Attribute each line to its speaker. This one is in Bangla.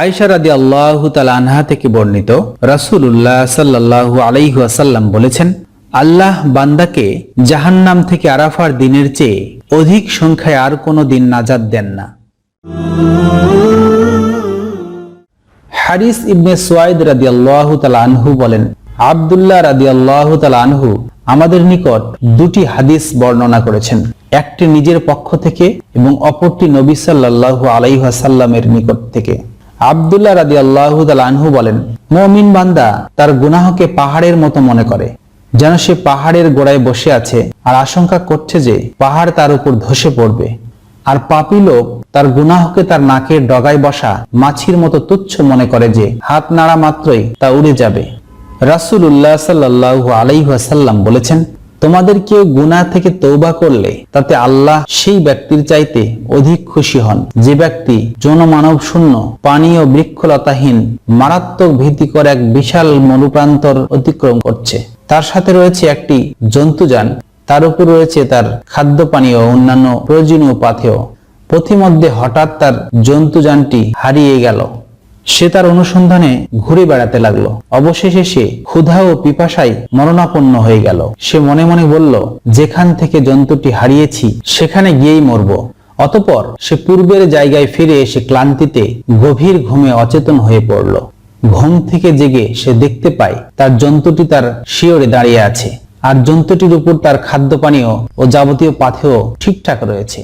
Speaker 1: আয়েশা রাদি আল্লাহ আনহা থেকে বর্ণিত রাসূলুল্লাহ সাল্লাল্লাহু আলাইহি ওয়াসাল্লাম বলেছেন, আল্লাহ বান্দাকে জাহান্নাম থেকে আরাফার দিনের চেয়ে অধিক সংখ্যায় আর কোনো দিন নাজাত দেন না। হারিস ইবনে সোয়াইদ রাদি আল্লাহ আনহু বলেন, আবদুল্লাহ রাদি আল্লাহ আনহু আমাদের নিকট দুটি হাদিস বর্ণনা করেছেন, একটি নিজের পক্ষ থেকে এবং অপরটি নবী সাল্লাল্লাহু আলাইহাসাল্লামের নিকট থেকে। আবদুল্লাহ রাদি আল্লাহ আনহু বলেন, মমিন বান্দা তার গুনাহকে পাহাড়ের মতো মনে করে, যেন সে পাহাড়ের গোড়ায় বসে আছে আর আশঙ্কা করছে যে পাহাড় তার উপর ধসে পড়বে। আর পাপী লোক তার গুনাহকে তার নাকের ডগায় বসা মাছির মতো তুচ্ছ মনে করে যে হাত নাড়া মাত্রই তা উড়ে যাবে। রাসূলুল্লাহ সাল্লাল্লাহু আলাইহি ওয়াসাল্লাম বলেছেন তোমাদের কেউ গুনাহ থেকে তৌবা করলে তাতে আল্লাহ সেই ব্যক্তির চাইতে অধিক খুশি হন। যে ব্যক্তি জনমানব শূন্য পানি ও বৃক্ষলতাহীন, মারাত্মক ভীতিকর এক বিশাল মরুপ্রান্তর অতিক্রম করছে। তার সাথে রয়েছে একটি জন্তুযান, তার উপর রয়েছে তার খাদ্য পানীয় অন্যান্য প্রয়োজনীয় পাথেয় পথিমধ্যে হঠাৎ তার জন্তুযানটি হারিয়ে গেল। সে তার অনুসন্ধানে ঘুরে বেড়াতে লাগল। অবশেষে সে ক্ষুধা ও পিপাসায় মরণাপন্ন হয়ে গেল। সে মনে মনে বলল, যেখান থেকে জন্তুটি হারিয়েছি, সেখানে গিয়েই মরব। অতপর সে পূর্বের জায়গায় ফিরে এসে ক্লান্তিতে গভীর ঘুমে অচেতন হয়ে পড়ল। ঘুম থেকে জেগে সে দেখতে পায়, তার জন্তুটি তার শিওরে দাঁড়িয়ে আছে। আর জন্তুটির উপর তার খাদ্য পানীয় ও যাবতীয় পাথেও ঠিকঠাক রয়েছে।